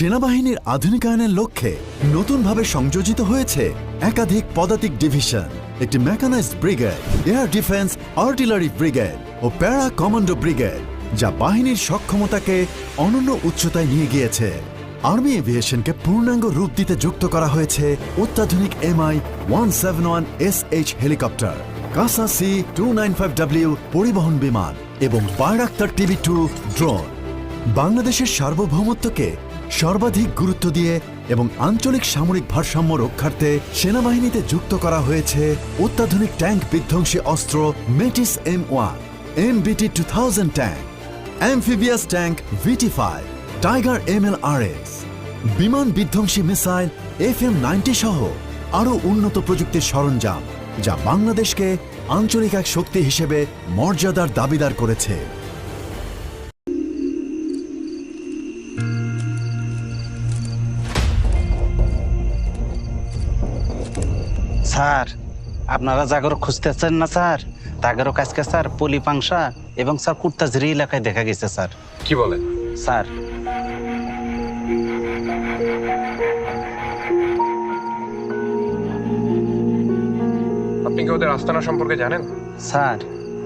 সেনাবাহিনীর আধুনিকায়নের লক্ষ্যে নতুনভাবে সংযোজিত হয়েছে একাধিক পদাতিক ডিভিশন, একটি mechanised brigade air defence artillery brigade ও প্যারা কমান্ডো ব্রিগেড যা বাহিনীর সক্ষমতাকে অনন্য উচ্চতায় নিয়ে গিয়েছে। আর্মি এভিয়েশনকে পূর্ণাঙ্গ রূপ দিতে যুক্ত করা হয়েছে অত্যাধুনিক MI one seven one S H helicopter CASA C two nine five W পরিবহন বিমান এবং পায়রাক্তার টিভি টু ড্রোন বাংলাদেশের সার্বভৌমত্বকে সর্বাধিক গুরুত্ব দিয়ে এবং আঞ্চলিক সামরিক ভারসাম্য রক্ষার্থে সেনাবাহিনীতে যুক্ত করা হয়েছে অত্যাধুনিক ট্যাঙ্ক বিধ্বংসী অস্ত্র Metis M one, M BT two thousand tank, amphibious tank VT five, Tiger M L R S বিমান বিধ্বংসী মিসাইল এফ এম নাইনটি সহ আরও উন্নত প্রযুক্তির সরঞ্জাম যা বাংলাদেশকে আঞ্চলিক এক শক্তি হিসেবে মর্যাদার দাবিদার করেছে। স্যার আপনারা জাগর খুঁজতেছেন না স্যার? তাগেরও কাজকে স্যার পলি পাংশা এবং স্যার কুর্তাঝিরি এলাকায় দেখা গেছে স্যার। কি বলেন? স্যার। আপনি কি ওদের আস্তানা সম্পর্কে জানেন? স্যার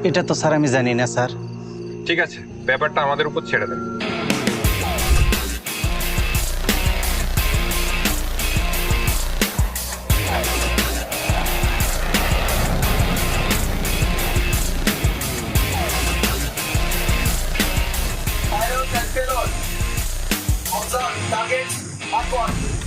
এটা তো স্যার আমি জানি না স্যার। ঠিক আছে ব্যাপারটা আমাদের উপর ছেড়ে দেন। agora.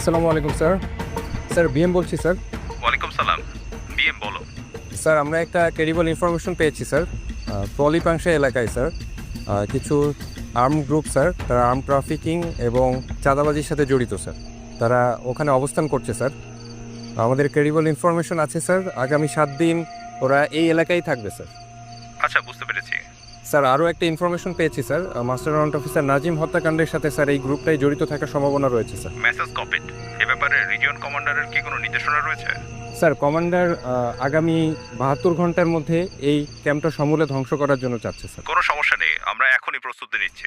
আসসালামু আলাইকুম স্যার। স্যার বিএম বলছি স্যার। ওয়ালাইকুম সালাম। বিএম বলো। স্যার আমরা একটা ক্রেডিবল ইনফরমেশন পেয়েছি স্যার। পলিপাংশা এলাকায় স্যার। কিছু আর্ম গ্রুপ স্যার তারা আর্ম ট্রাফিকিং এবং চাঁদাবাজির সাথে জড়িত স্যার। তারা ওখানে অবস্থান করছে স্যার। আমাদের ক্রেডিবল ইনফরমেশন আছে স্যার। আগামী সাত দিন ওরা এই এলাকায় থাকবে স্যার। আচ্ছা বুঝতে পেরেছি। স্যার আরও একটা ইনফরমেশন পেয়েছি sir. Master warrant officer Nazim হত্যাকাণ্ডের সাথে স্যার এই গ্রুপটাই জড়িত থাকার সম্ভাবনা রয়েছে স্যার। মেসেজ কপিড এ ব্যাপারে রিজিয়ন কমান্ডারের কি কোনো নির্দেশনা রয়েছে? স্যার কমান্ডার আগামী বাহাত্তর ঘণ্টার মধ্যে এই ক্যাম্পটা সমূলে ধ্বংস করার জন্য চাচ্ছে স্যার। কোনো সমস্যা নেই আমরা এখনই প্রস্তুতি নিচ্ছি।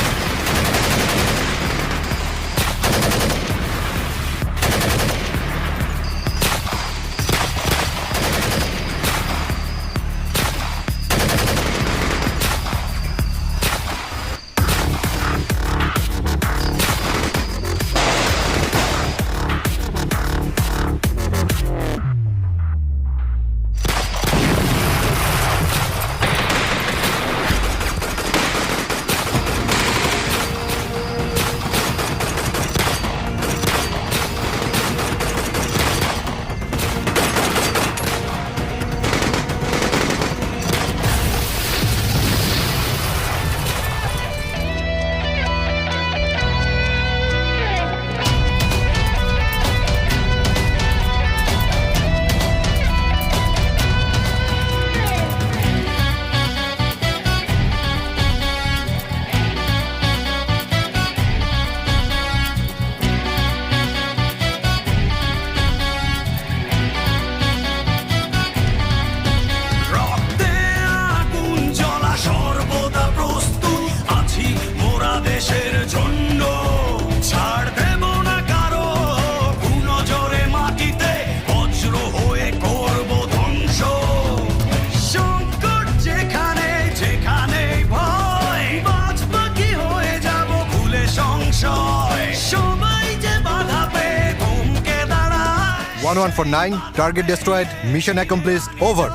One one four nine target destroyed mission accomplished over